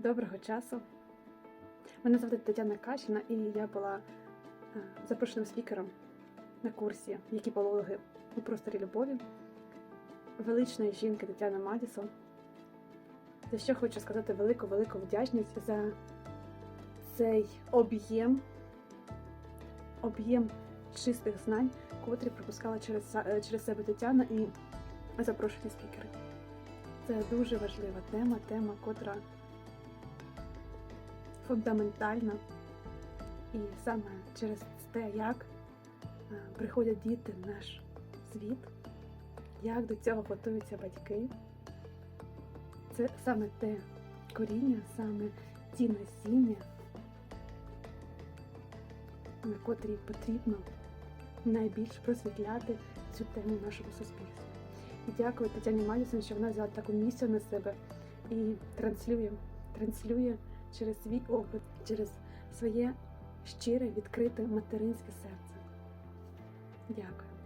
Доброго часу. Мене звати Тетяна Кащина, і я була е, запрошеним спікером на курсі Які пологи у просторі любові величної жінки Тетяни Мадісон. За що хочу сказати велику-велику вдячність за цей об'єм, об'єм чистих знань, котрі пропускала через, е, через себе Тетяна і запрошені спікери. Це дуже важлива тема, тема, котра фундаментальна. І саме через те, як е, приходять діти в наш світ, як до цього готуються батьки. Це саме те коріння, саме ті насіння, на котрі потрібно найбільш просвітляти цю тему в нашому суспільстві. Дякую Тетяні Мадісон, що вона взяла таку місію на себе і транслює, транслює через свій опит, через своє щире, відкрите материнське серце. Дякую.